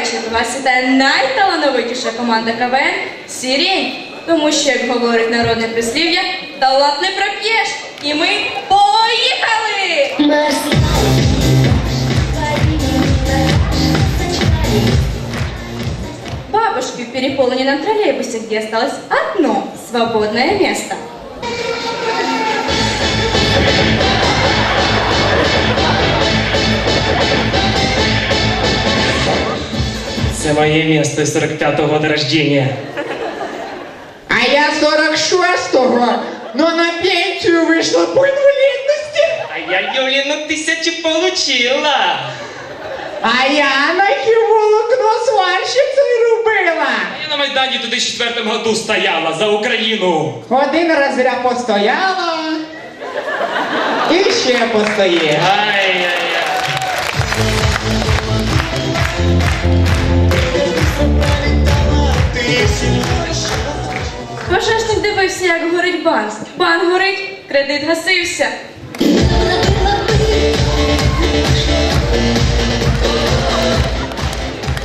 вечір. Вас вітає найталановитіша команда КВН Сірень. Тому що, як говорить народне прислів'я, талант не проп'єш. І ми поїхали! Бабушки в переполненном троллейбусе, где осталось одно свободное место. Це моє місто 45-го года рождения. А я 46-го, но на пенсію вийшла по інвалідності. А я Юліну тисячу получила. А я на хіволокно сварщицею робила. А я на Майдані у 2004 году стояла за Україну. Один раз постояла. І ще постоє. Ай-яй-яй. Дивився, як горить банк. Банк горить, кредит гасився.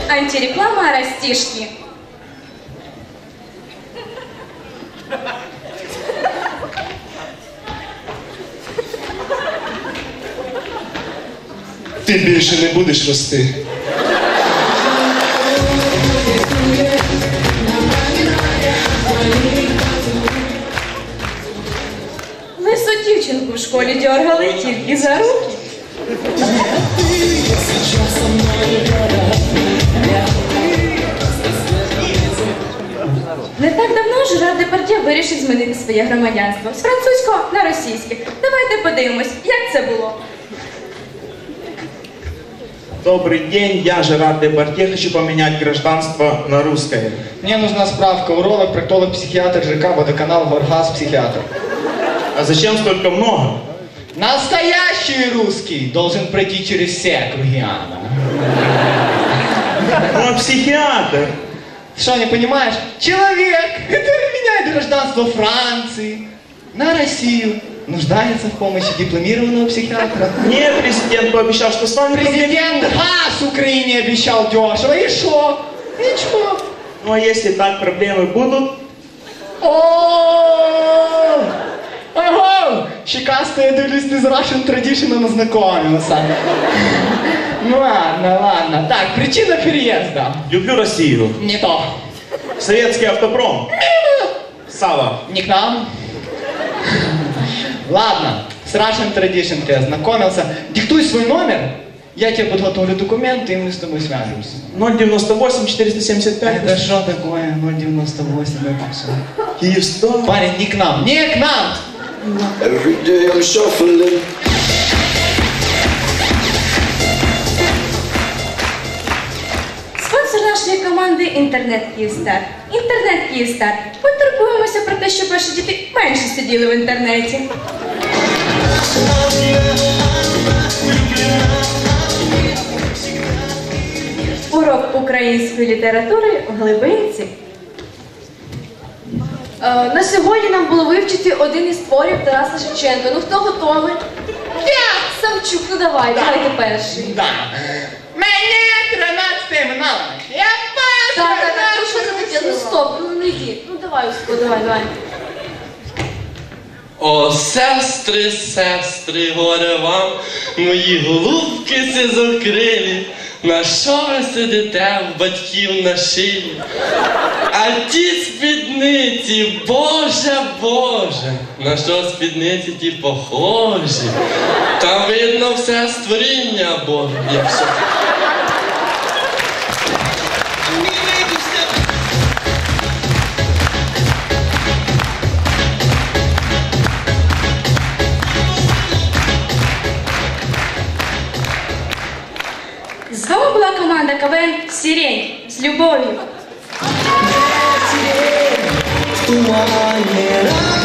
Антиреклама растишки. Ти більше не будеш рости. В школі дьоргали тільки за руки. Не так давно Жерар Депардє вирішив змінити своє громадянство з французького на російське. Давайте подивимось, як це було. Добрый день, я Жерар Депардье, хочу поменять гражданство на русское. Мне нужна справка. Уролог, проктолог, психиатр, ЖК, водоканал, Горгаз, психиатр. А зачем столько много? Настоящий русский должен пройти через все круги ада. Ну, а психиатр. Что, не понимаешь? Человек, который меняет гражданство Франции на Россию, нуждается в помощи дипломированного психиатра. Мне президент пообещал, что с вами Президент газ Украине обещал дешево. И что? Ничего. Ну, а если так проблемы будут, О! Ого! Щекастая, дивлюсь, ти з Russian Tradition ознакомился. Ну ладно, ладно. Так, причина переезда. люблю Россию. Не то. Советский автопром. Сава. Не к нам. Ладно, с Russian Tradition ты ознакомился. Диктуй свой номер, я тебе подготовлю документы, и мы с тобой свяжемся. 098 475. Это что такое 098? Это что? Киевстар. Парень, не к нам. Не к нам! Every day I'm shuffling. Спонсор нашої команди інтернет Київстар. Інтернет Київстар. Потурбуємося про те, щоб ваші діти менше сиділи в інтернеті. Урок української літератури в глибинці. Е, На сьогодні нам було вивчити один із творів Тараса Шевченка. Ну хто готовий? Я! Савчук, ну давай, давайте перший. Да. Мене 13 минало. Я Так, так, так, ну що це таке? Ну стоп, ну не йди. Ну давай, Усько, давай, давай. О, сестри, сестри, горе вам, мої голубки сизокрилі, на що ви сидите в батьків на шиї? А ті спідниці, Боже, Боже, на що спідниці ті похожі? Там видно все створіння Боже, команда с любовью. Сирень в тумане